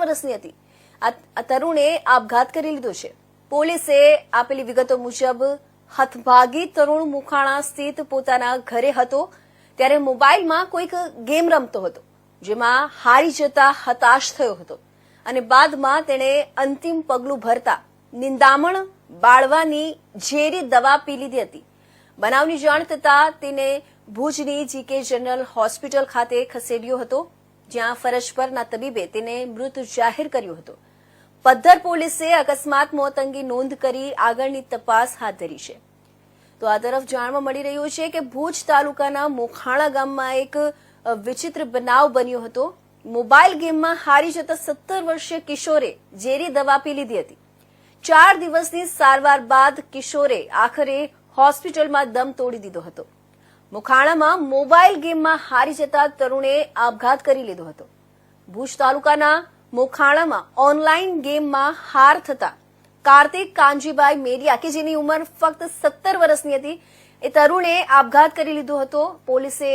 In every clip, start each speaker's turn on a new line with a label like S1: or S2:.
S1: વર્ષની હતી. આ તરુણે આપઘાત કરી લીધો છે. પોલીસે આપેલી વિગતો મુજબ હથભાગી તરુણ મુખાણા સ્થિત પોતાના ઘરે હતો, ત્યારે મોબાઈલમાં કોઈક ગેમ રમતો હતો, જેમાં હારી જતા હતાશ થયો હતો અને બાદમાં તેણે અંતિમ પગલું ભરતા નિંદામણ બાળવાની ઝેરી દવા પી લીધી હતી. બનાવની જાણ થતાં તેને ભુજની જીકે જનરલ હોસ્પિટલ ખાતે ખસેડ્યો હતો. જ્યાં ફરજ પરના તબીબે તેને મૃત જાહેર કર્યો હતો. પદ્ધર પોલીસે અકસ્માત મોત અંગે નોંધ કરી આગળની તપાસ હાથ ધરી છે. તો આ તરફ જાણવા મળી રહ્યું છે કે ભુજ તાલુકાના મોખાણા ગામમાં એક વિચિત્ર બનાવ બન્યો હતો. મોબાઈલ ગેમમાં હારી જતા સત્તર વર્ષીય કિશોરે ઝેરી દવા પી લીધી હતી. ચાર દિવસની સારવાર બાદ કિશોરે આખરે હોસ્પિટલમાં દમ તોડી દીધો હતો. મુખાણામાં મોબાઈલ ગેમમાં હારી જતા તરુણે આપઘાત કરી લીધો હતો. ભુજ તાલુકાના મોખાણામાં ઓનલાઈન ગેમમાં હાર થતા કાર્તિક કાંજીભાઈ મેરિયા કે જેની ઉંમર ફક્ત સત્તર વર્ષની હતી, એ તરુણે આપઘાત કરી લીધો હતો. પોલીસે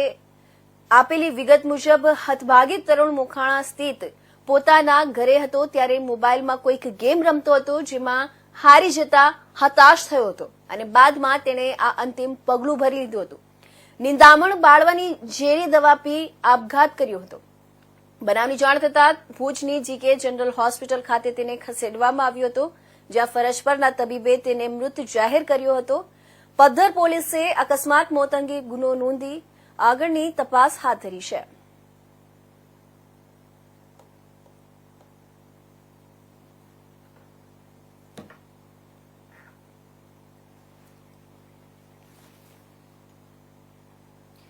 S1: આપેલી વિગત મુજબ હતભાગી તરુણ મોખાણા સ્થિત પોતાના ઘરે હતો ત્યારે મોબાઈલમાં કોઈક ગેમ રમતો હતો જેમાં હારી જતા હતાશ થયો હતો અને બાદમાં તેણે આ અંતિમ પગલું ભરી લીધું હતું. નિંદામણ બાળવાની ઝેરી દવા પી આપઘાત કર્યો હતો. બનાવની જાણ થતાં ભુજની જીકે જનરલ હોસ્પિટલ ખાતે તેને ખસેડવામાં આવ્યો હતો, જ્યાં ફરજ પરના તબીબે તેને મૃત જાહેર કર્યો હતો. પદ્ધર પોલીસે અકસ્માત મોત અંગે ગુનો નોંધી આગળની તપાસ હાથ ધરી છે.